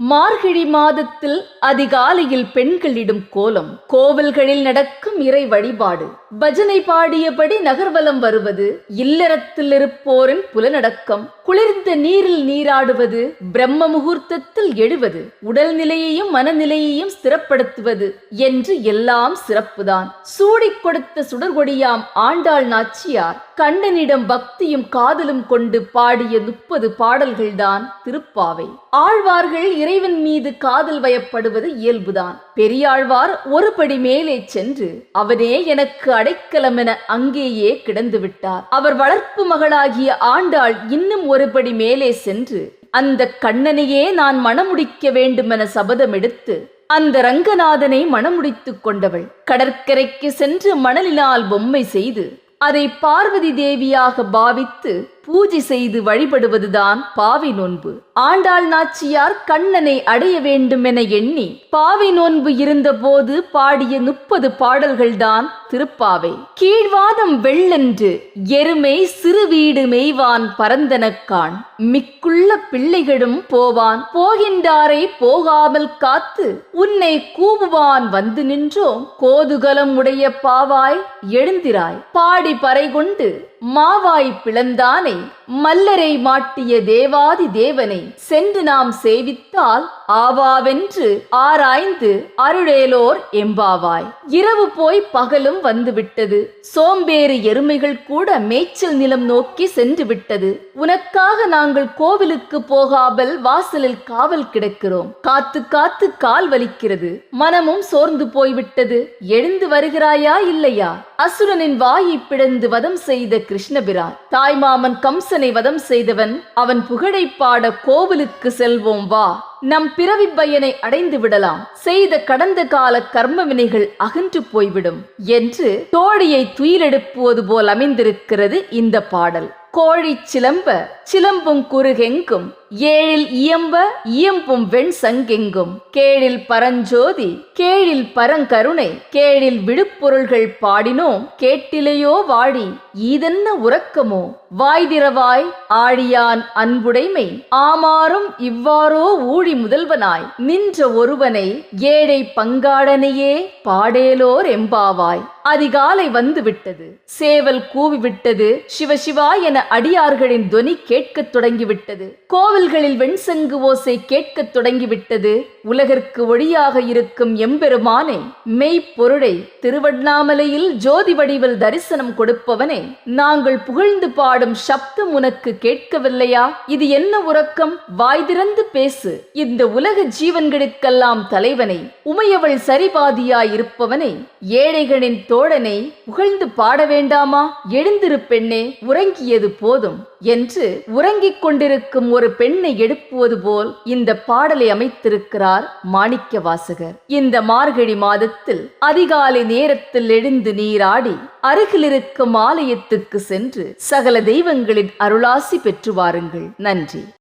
மார்கழி மாதத்தில் அதிகாலையில் பெண்களிடும் கோலம் கோவில்களில் நடக்கும் இறை வழிபாடு. பஜனை பாடியபடி நகர்வலம் வருவது இல்லறத்தில் இருப்போரின் புலனடக்கம் குளிர்ந்த நீரில் நீராடுவது பிரம்ம முகூர்த்தத்தில் எழுவது உடல்நிலையையும் மனநிலையையும் ஸ்திரப்படுத்துவது என்று எல்லாம் சிறப்புதான். சூடிக் கொடுத்த சுடர்கொடியாம் ஆண்டாள் நாச்சியார் கண்ணனிடம் பக்தியும் காதலும் கொண்டு பாடிய முப்பது பாடல்கள்தான் திருப்பாவை. ஆழ்வார்கள் இறைவன் மீது காதல் வயப்படுவது இயல்புதான். பெரியாழ்வார் ஒருபடி மேலே சென்று அவனே எனக்கு அடைக்கலமென என அங்கேயே கிடந்து விட்டார் அவர் வளர்ப்பு மகளாகிய ஆண்டாள் இன்னும் ஒருபடி மேலே சென்று அந்த கண்ணனையே நான் மணமுடிக்க வேண்டுமென சபதம் எடுத்து அந்த ரங்கநாதனை மணமுடித்து கொண்டவள். கடற்கரைக்கு சென்று மணலினால் பொம்மை செய்து அதை பார்வதி தேவியாக பாவித்து பூஜை செய்து வழிபடுவதுதான் பாவை நோன்பு. ஆண்டாள் நாச்சியார் கண்ணனை அடைய வேண்டும் என எண்ணி பாவை நோன்பு இருந்தபோது பாடிய முப்பது பாடல்கள்தான் திருப்பாவை. கீழ்வாதம் வெள்ளென்று எருமை சிறு வீடு மெய்வான் பரந்தனக்கான். மிக்குள்ள பிள்ளைகளும் போவான் போகின்றாரை போகாமல் காத்து உன்னை கூவுவான் வந்து நின்றோம் கோதுகலம் உடைய பாவாய் எழுந்திராய். பாடி பறை கொண்டு மாவாய் பிளந்தானை time மல்லரை மாட்டிய தேவாதி தேவனை சென்று நாம் சேவித்தால் ஆவாவென்று ஆராய்ந்து அருளேலோர் எம்பாவாய். இரவு போய் பகலும் வந்துவிட்டது. சோம்பேறு எருமைகள் கூட மேய்ச்சல் நிலம் நோக்கி சென்று விட்டது. உனக்காக நாங்கள் கோவிலுக்கு போகாமல் வாசலில் காவல் கிடக்கிறோம். காத்து காத்து கால் வலிக்கிறது. மனமும் சோர்ந்து போய்விட்டது. எழுந்து வருகிறாயா இல்லையா? அசுரனின் வாயை பிளந்து வதம் செய்த கிருஷ்ணபிரான் தாய்மாமன் கம்சனை வதம் செய்தவன் அவன் புகழை பாட கோவிலுக்கு செல்வோம் வா. நம் பிறவி பயனை அடைந்து விடலாம். செய்த கடந்த கால கர்ம வினைகள் அகன்று போய்விடும். என்று தோழியை துயிலெடுப்புவது போல் அமைந்திருக்கிறது இந்த பாடல். கோழி சிலம்ப சிலம்பும் குறுகெங்கும் ஏழில் இயம்ப இயம்பும் வெண் சங்கெங்கும். கேழில் பரஞ்சோதி கேழில் பரங்கருணை கேழில் விடுப்பொருள்கள் பாடினோம் கேட்டிலையோ வாடி ஈதென்ன உறக்கமோ? வாய்திரவாய் ஆழியான் அன்புடைமை ஆமாறும் இவ்வாறோ ஊழி முதல்வனாய். நின்ற ஒருவனை ஏழை பங்காடனையே பாடேலோர் எம்பாவாய். அதிகாலை வந்து விட்டது சேவல் கூவிவிட்டது. சிவசிவா என அடியார்களின் துனி கேட்கத் தொடங்கிவிட்டது. கோவில்களில் வெண்சங்கு ஓசை கேட்கத் தொடங்கிவிட்டது. உலகிற்கு ஒளியாக இருக்கும் எம்பெருமானே மெய்ப்பொருளை திருவண்ணாமலையில் ஜோதி வடிவில் தரிசனம் கொடுப்பவனே நாங்கள் புகழ்ந்து பாடும் சப்தம் உனக்கு கேட்கவில்லையா? இது என்ன உறக்கம்? வாய் திறந்து பேசு. இந்த உலக ஜீவன்களுக்கெல்லாம் தலைவனை உமையவள் சரிபாதியாய் இருப்பவனே ஏழைகளின் தோழனை புகழ்ந்து பாட வேண்டாமா? எழுந்திரு பெண்ணே உறங்கியது போதும் என்று உறங்கிக் கொண்டிருக்கும் ஒரு பெண்ணை எழுப்புவது போல் இந்த பாடலை அமைத்திருக்கிறார் மாணிக்க வாசகர் இந்த மார்கழி மாதத்தில் அதிகாலை நேரத்தில் எழுந்து நீராடி அருகிலிருக்கும் ஆலயத்துக்கு சென்று சகல தெய்வங்களின் அருளாசி பெற்று வாருங்கள். நன்றி.